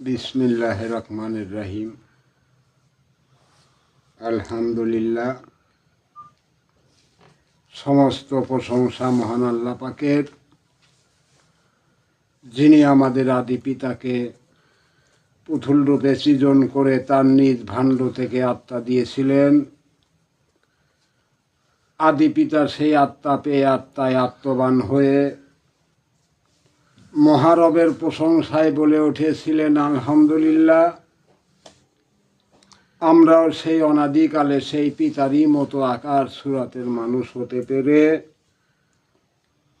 বিসমিল্লাহ রহমানের রাহিম আলহামদুলিল্লাহ। সমস্ত প্রশংসা মহান আল্লাহ পাকের। যিনি আমাদের আদি পিতাকে পুতুল রূপে সৃজন করে তার নিজ ভাণ্ড থেকে আত্মা দিয়েছিলেন। আদি পিতার সেই আত্মা পেয়ে আত্মায় আত্মবান হয়ে মহারবের প্রশংসায় বলে উঠেছিলেন আলহামদুলিল্লাহ আমরাও সেই অনাদিকালে সেই পিতারই মতো আকার সুরাতের মানুষ হতে পেরে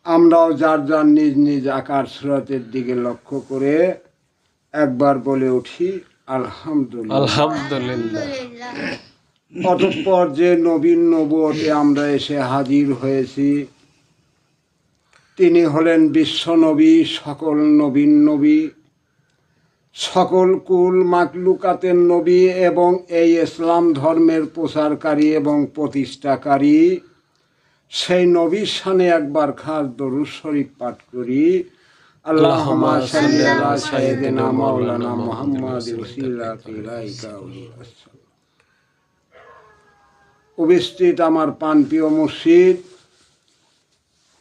আমরাও যার যার নিজ নিজ আকার সুরাতের দিকে লক্ষ্য করে একবার বলে উঠি আলহামদুলিল্লাহ। আলহামদুলিল্লাহ। অতঃপর যে নবীন নবতে আমরা এসে হাজির হয়েছি তিনি হলেন বিশ্বনবী সকল নবীন নবী। সকল কুল মাকলুকাতের নবী এবং এই ইসলাম ধর্মের প্রচারকারী এবং প্রতিষ্ঠাকারী। সেই নবীর সানে একবার খাস দরুদ শরীফ পাঠ করি। আল্লাহ মাওলানা মুহাম্মাদ উপস্থিত আমার প্রাণপ্রিয় মসজিদ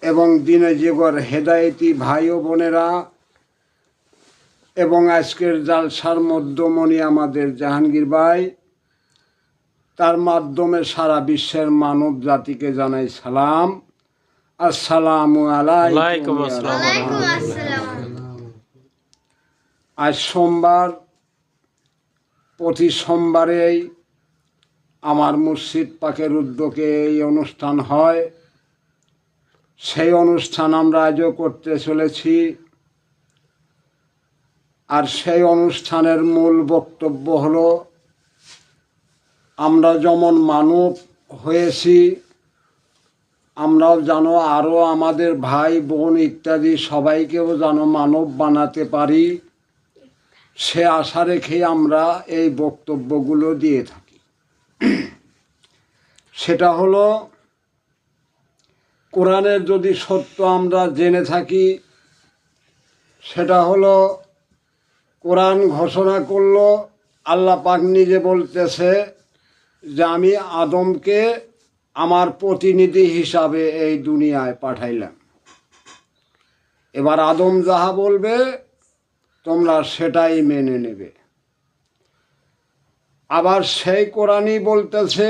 এবং দিনে যেগর হেদায়েতি ভাই ও বোনেরা এবং আজকের জালসার মধ্যমণি আমাদের জাহাঙ্গীর ভাই তার মাধ্যমে সারা বিশ্বের মানব জাতিকে জানাই সালাম। আসসালামু আলাইকুম আজ সোমবার প্রতি সোমবারেই আমার মসজিদ পাকের উদ্যোগে এই অনুষ্ঠান হয়। সেই অনুষ্ঠান আমরা আজও করতে চলেছি। আর সেই অনুষ্ঠানের মূল বক্তব্য হলো, আমরা যেমন মানব হয়েছি, আমরাও জানো আরও আমাদের ভাই, বোন ইত্যাদি সবাইকেও যেন মানব বানাতে পারি, সে আশা রেখেই আমরা এই বক্তব্যগুলো দিয়ে থাকি। সেটা হলো কোরআনের যদি সত্য আমরা জেনে থাকি, সেটা হলো কোরআন ঘোষণা করল, আল্লাহ পাক নিজে বলতেছে যে আমি আদমকে আমার প্রতিনিধি হিসাবে এই দুনিয়ায় পাঠাইলাম। এবার আদম যাহা বলবে, তোমরা সেটাই মেনে নেবে। আবার সেই কোরআনই বলতেছে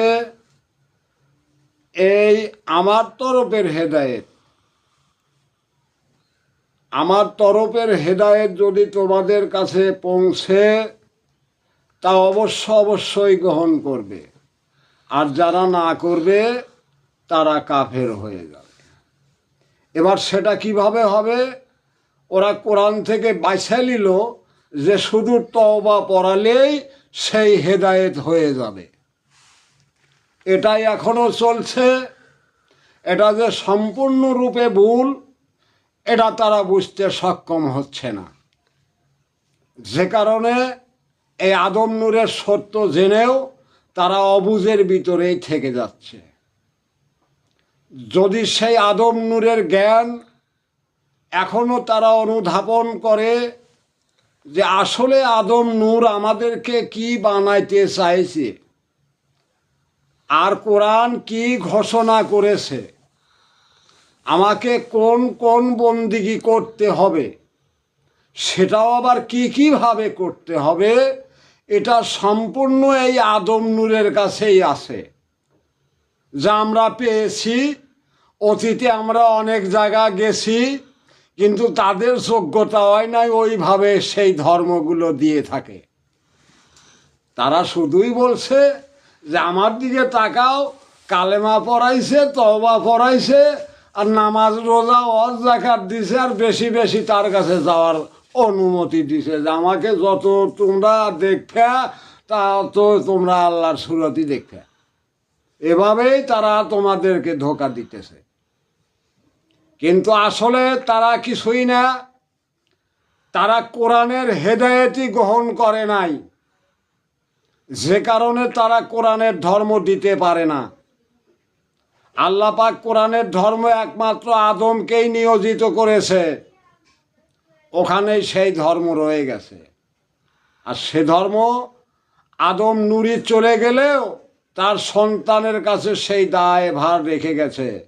এই আমার তরফের হেদায়েত। আমার তরফের হেদায়েত যদি তোমাদের কাছে পৌঁছে, তা অবশ্য অবশ্যই গ্রহণ করবে। আর যারা না করবে, তারা কাফের হয়ে যাবে। এবার সেটা কীভাবে হবে? ওরা কোরআন থেকে বাইছে নিল যে শুধু তওবা পড়ালেই সেই হেদায়েত হয়ে যাবে। এটাই এখনও চলছে। এটা যে সম্পূর্ণরূপে ভুল, এটা তারা বুঝতে সক্ষম হচ্ছে না। যে কারণে এই আদম নূরের সত্য জেনেও তারা অবুজের ভিতরেই থেকে যাচ্ছে। যদি সেই আদম নূরের জ্ঞান এখনও তারা অনুধাবন করে যে আসলে আদম নূর আমাদেরকে কি বানাইতে চাইছে আর কোরআন কি ঘোষণা করেছে? আমাকে কোন কোন বন্দিগি করতে হবে? সেটাও আবার কি কীভাবে করতে হবে? এটা সম্পূর্ণ এই আদম নূরের কাছেই আছে। যা আমরা পেয়েছি, অতীতে আমরা অনেক জায়গা গেছি, কিন্তু তাদের যোগ্যতা হয় নাই ওইভাবে সেই ধর্মগুলো দিয়ে থাকে। তারা শুধুই বলছে যে আমার দিকে তাকাও, কালেমা পড়াইছে তবা পড়াইছে, আর নামাজ, রোজা অজ জাকাত দিছে, আর বেশি বেশি তার কাছে যাওয়ার অনুমতি দিছে। যে আমাকে যত তোমরা দেখে তা তো তোমরা আল্লাহর সুরতি দেখে এভাবেই তারা তোমাদেরকে ধোকা দিতেছে। কিন্তু আসলে তারা কিছুই না। তারা কোরআনের হেদায়েতই গ্রহণ করে নাই। যে কারণে তারা কোরআনের ধর্ম দিতে পারে না। আল্লাহ পাক কোরআনের ধর্ম একমাত্র আদমকেই নিয়োজিত করেছে। ওখানেই সেই ধর্ম রয়ে গেছে। আর সে ধর্ম আদম নুরি চলে গেলেও তার সন্তানের কাছে সেই দায় ভার রেখে গেছে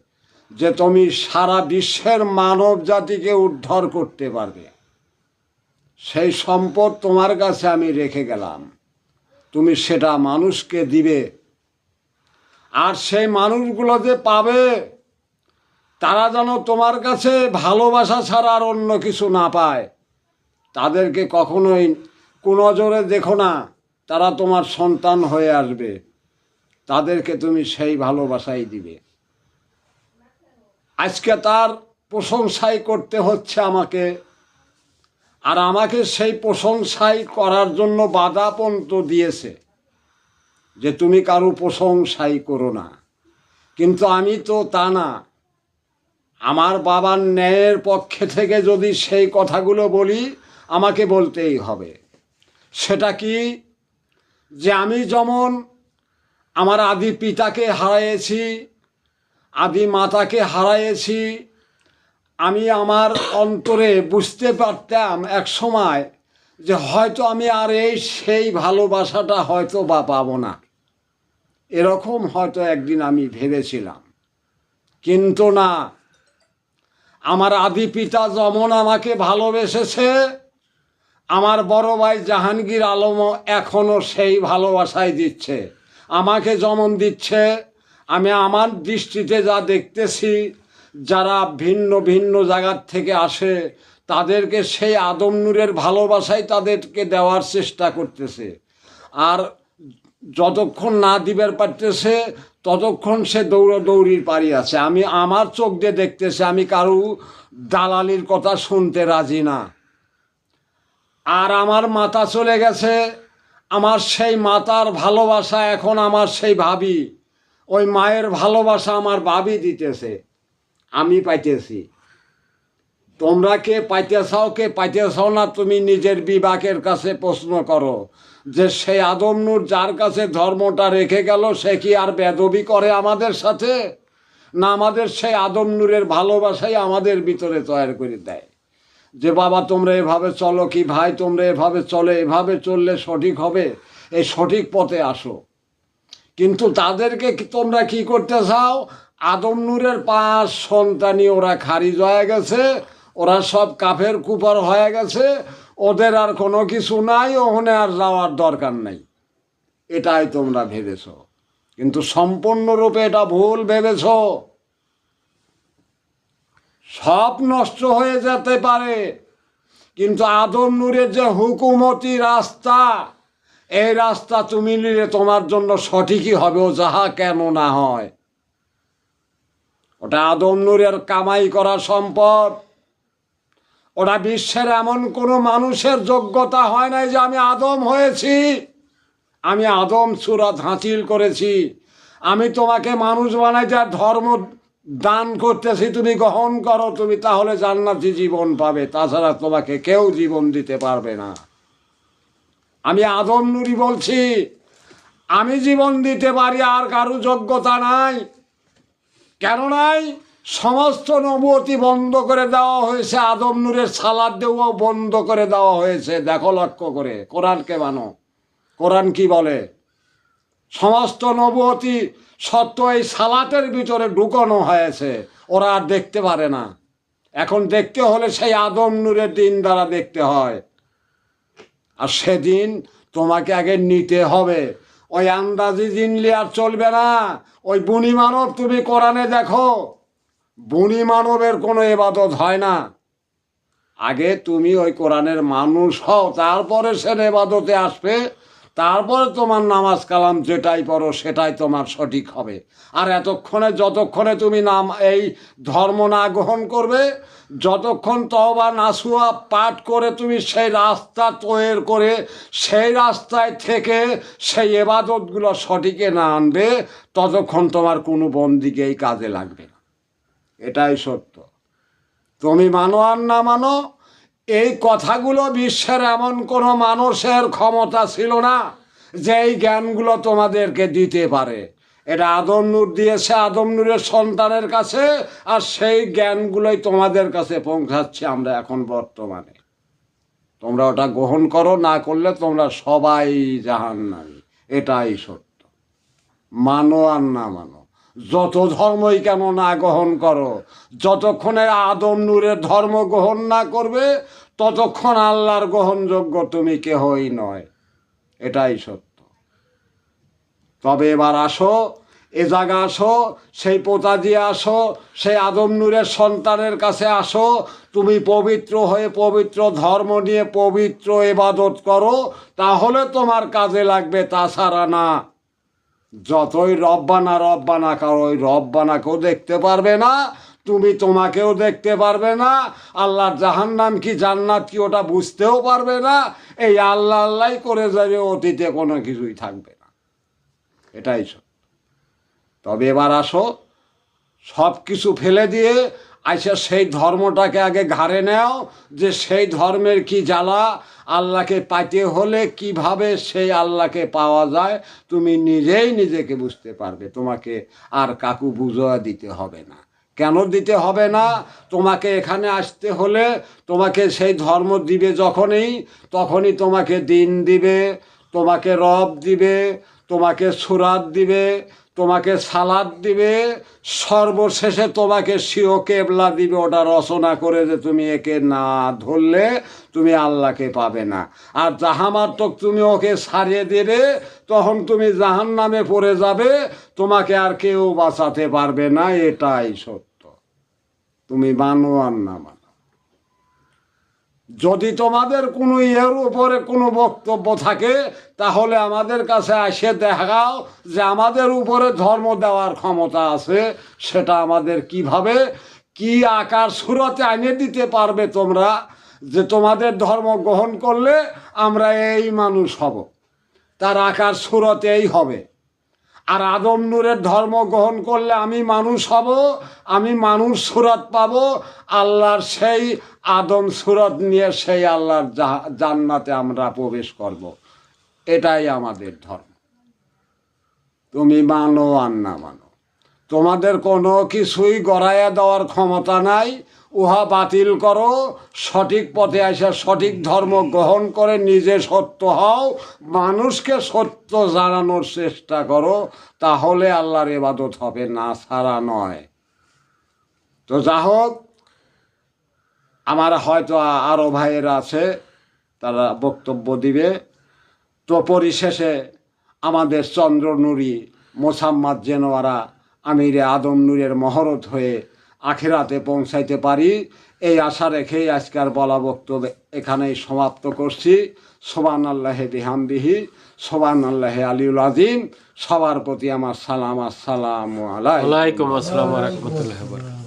যে তুমি সারা বিশ্বের মানব জাতিকে উদ্ধার করতে পারবে। সেই সম্পদ তোমার কাছে আমি রেখে গেলাম। তুমি সেটা মানুষকে দিবে। আর সেই মানুষগুলো যে পাবে, তারা যেন তোমার কাছে ভালোবাসা ছাড়া আর অন্য কিছু না পায়। তাদেরকে কখনোই কুনজরে দেখো না, তারা তোমার সন্তান হয়ে আসবে। তাদেরকে তুমি সেই ভালোবাসাই দিবে। আজকে তার প্রশংসাই করতে হচ্ছে আমাকে। আর আমাকে সেই প্রশংসাই করার জন্য বাধা পন্ত দিয়েছে যে তুমি কারও প্রশংসাই করো না। কিন্তু আমি তো তা না। আমার বাবার ন্যায়ের পক্ষে থেকে যদি সেই কথাগুলো বলি, আমাকে বলতেই হবে। সেটা কি? যে আমি যেমন আমার আদি পিতাকে হারাইছি আদি মাতাকে হারাইছি আমি আমার অন্তরে বুঝতে পারতাম এক সময় যে হয়তো আমি আর এই সেই ভালোবাসাটা হয়তো বা পাবো না। এরকম হয়তো একদিন আমি ভেবেছিলাম। কিন্তু না, আমার আদি পিতা যেমন আমাকে ভালোবেসেছে, আমার বড় ভাই জাহাঙ্গীর আলমও এখনও সেই ভালোবাসাই দিচ্ছে। আমাকে যেমন দিচ্ছে, আমি আমার দৃষ্টিতে যা দেখতেছি যারা ভিন্ন ভিন্ন জায়গার থেকে আসে, তাদেরকে সেই আদম নূরের ভালোবাসাই তাদেরকে দেওয়ার চেষ্টা করতেছে। আর যতক্ষণ না দিবার পারতেছে, ততক্ষণ সে দৌড় দৌড়ির পারি আছে। আমি আমার চোখ দিয়ে দেখতেছে, আমি কারু দালালির কথা শুনতে রাজি না। আর আমার মাতা চলে গেছে, আমার সেই মাতার ভালোবাসা এখন আমার সেই ভাবি। ওই মায়ের ভালোবাসা আমার ভাবি দিতেছে। আমি পাইতেছি। তোমরা কে পাইতে চাও কে পাইতে চাও না, তুমি নিজের বিবাকের কাছে প্রশ্ন করো যে সেই আদমনুর যার কাছে ধর্মটা রেখে গেল, সে কি আর বেদবি করে আমাদের সাথে? না আমাদের সেই আদমনুরের ভালোবাসাই আমাদের ভিতরে তৈরি করে দেয়? যে বাবা, তোমরা এভাবে চলো কি ভাই, তোমরা এভাবে চলে, এভাবে চললে সঠিক হবে? এই সঠিক পথে আসো। কিন্তু তাদেরকে তোমরা কি করতে চাও? আদম নূরের পাঁচ সন্তানই ওরা খারিজ হয়ে গেছে, ওরা সব কাফের কুপার হয়ে গেছে, ওদের আর কোনো কিছু নাই, ওখানে আর যাওয়ার দরকার নাই। এটাই তোমরা ভেবেছ। কিন্তু সম্পূর্ণরূপে এটা ভুল ভেবেছ। সব নষ্ট হয়ে যেতে পারে, কিন্তু আদম নূরের যে হুকুমতি রাস্তা, এই রাস্তা তুমি নিলে তোমার জন্য সঠিকই হবে, ও যাহা কেন না হয়। ওটা আদম নূরের কামাই করা সম্পদ। ওটা বিশ্বের এমন কোনো মানুষের যোগ্যতা হয় নাই যে আমি আদম হয়েছি। আমি আদম সুরাত হাসিল করেছি। আমি তোমাকে মানুষ বানাইতে ধর্ম দান করতেছি, তুমি গ্রহণ করো, তুমি তাহলে জান্নাতি জীবন পাবে। তাছাড়া তোমাকে কেউ জীবন দিতে পারবে না। আমি আদম নুরি বলছি, আমি জীবন দিতে পারি আর কারও যোগ্যতা নাই। কেন নাই সমস্ত নবতী বন্ধ করে দেওয়া হয়েছে, আদম নূরের সালাদ দেওয়া বন্ধ করে দেওয়া হয়েছে। দেখো লক্ষ্য করে, কোরআনকে মানো। কোরআন কি বলে? সমস্ত নবতী সত্য এই সালাতের ভিতরে ঢুকানো হয়েছে, ওরা আর দেখতে পারে না। এখন দেখতে হলে সেই আদম নূরের দিন দ্বারা দেখতে হয়। আর সেদিন তোমাকে আগে নিতে হবে। ওই আন্দাজি জিনলে আর চলবে না। ওই বুনি মানব তুমি কোরআনে দেখো, বুনি মানবের কোনো এবাদত হয় না। আগে তুমি ওই কোরআনের মানুষ হও, তারপরে সে এবাদতে আসবে। তারপরে তোমার নামাজ কালাম যেটাই পড়ো, সেটাই তোমার সঠিক হবে। আর এতক্ষণে, যতক্ষণে তুমি নাম, এই ধর্ম না গ্রহণ করবে, যতক্ষণ তবা নাসুয়া পাঠ করে তুমি সেই রাস্তা তৈর করে, সেই রাস্তায় থেকে সেই এবাদতগুলো সঠিকে না আনবে, ততক্ষণ তোমার কোনো বন্দিকেই কাজে লাগবে না। এটাই সত্য। তুমি মানো আর না মানো এই কথাগুলো বিশ্বের এমন কোনো মানুষের ক্ষমতা ছিল না যে এই জ্ঞানগুলো তোমাদেরকে দিতে পারে। এটা আদম নূর দিয়েছে, আদম নূরের সন্তানের কাছে, আর সেই জ্ঞানগুলোই তোমাদের কাছে পৌঁছাচ্ছে আমরা এখন বর্তমানে। তোমরা ওটা গ্রহণ করো, না করলে তোমরা সবাই জাহান্নামী। এটাই সত্য। মানো আর না মানো। যত ধর্মই কেন না গ্রহণ করো, যতক্ষণে আদম নূরের ধর্ম গ্রহণ না করবে, ততক্ষণ আল্লাহর গ্রহণযোগ্য তুমি কেহই নয়। এটাই সত্য। তবে এবার আসো, এ জায়গা আসো, সেই পোতাজি আসো, সেই আদম নূরের সন্তানের কাছে আসো, তুমি পবিত্র হয়ে পবিত্র ধর্ম নিয়ে পবিত্র এবাদত করো, তাহলে তোমার কাজে লাগবে, তাছাড়া না। যতই রব্বানা রব্বানা কারও, ওই রব্বানাকেও দেখতে পারবে না, তুমি তোমাকেও দেখতে পারবে না, আল্লাহর জাহান্নাম কি জান্নাত কি ওটা বুঝতেও পারবে না, এই আল্লাহ আল্লাহ করে যাবে, অতীতে কোনো কিছুই থাকবে না। এটাই সব তবে এবার আসো, সব কিছু ফেলে দিয়ে আইসা সেই ধর্মটাকে আগে ঘাড়ে নেও, যে সেই ধর্মের কি জ্বালা আল্লাহকে পাইতে হলে কীভাবে সেই আল্লাহকে পাওয়া যায়, তুমি নিজেই নিজেকে বুঝতে পারবে। তোমাকে আর কাকু বুঝোয়া দিতে হবে না। কেন দিতে হবে না? তোমাকে এখানে আসতে হলে তোমাকে সেই ধর্ম দিবে যখনই, তখনই তোমাকে দিন দিবে, তোমাকে রব দিবে, তোমাকে সুরাত দিবে তোমাকে সালাদ দিবে, সর্বশেষে তোমাকে সিও কেবলা দিবে। ওটা রচনা করে যে তুমি একে না ধরলে তুমি আল্লাহকে পাবে না। আর জাহামাত্মক তুমি ওকে সারিয়ে দেবে, তখন তুমি জাহান নামে পড়ে যাবে। তোমাকে আর কেউ বাঁচাতে পারবে না, এটাই সত্য। তুমি মানো আর না মানো যদি তোমাদের কোনো ইয়ের উপরে কোনো বক্তব্য থাকে, তাহলে আমাদের কাছে এসে দেখাও যে আমাদের উপরে ধর্ম দেওয়ার ক্ষমতা আছে, সেটা আমাদের কীভাবে, কি আকার সুরতে এনে দিতে পারবে তোমরা, যে তোমাদের ধর্ম গ্রহণ করলে আমরা এই মানুষ হব। তার আকার সুরতেই হবে। আর আদম নূরের ধর্ম গ্রহণ করলে আমি মানুষ হব, আমি মানুষ সুরত পাব, আল্লাহর সেই আদম সুরত নিয়ে সেই আল্লাহর জান্নাতে আমরা প্রবেশ করব। এটাই আমাদের ধর্ম। তুমি মানো আর না মানো। তোমাদের কোনো কিছুই গড়াইয়া দেওয়ার ক্ষমতা নাই, উহা বাতিল করো, সঠিক পথে আসে সঠিক ধর্ম গ্রহণ করে নিজে সত্য হও, মানুষকে সত্য জানানোর চেষ্টা করো, তাহলে আল্লাহর এবাদত হবে না ছাড়া নয়। তো যা হোক, আমার হয়তো আরও ভাইয়েরা আছে, তারা বক্তব্য দিবে। তো পরিশেষে আমাদের চন্দ্রনুরি মোসাম্মদ জেনোয়ারা আমিরে আদম নূরের মহরত হয়ে আখেরাতে পৌঁছাইতে পারি। এই আশা রেখেই আজকের বলা বক্তব্য এখানেই সমাপ্ত করছি। সোবান আল্লাহে বিহামবিহি সোবান আল্লাহে আলিউল আজিম। সবার প্রতি আমার সালাম, আসসালাম আলাইকুম। আসসালাম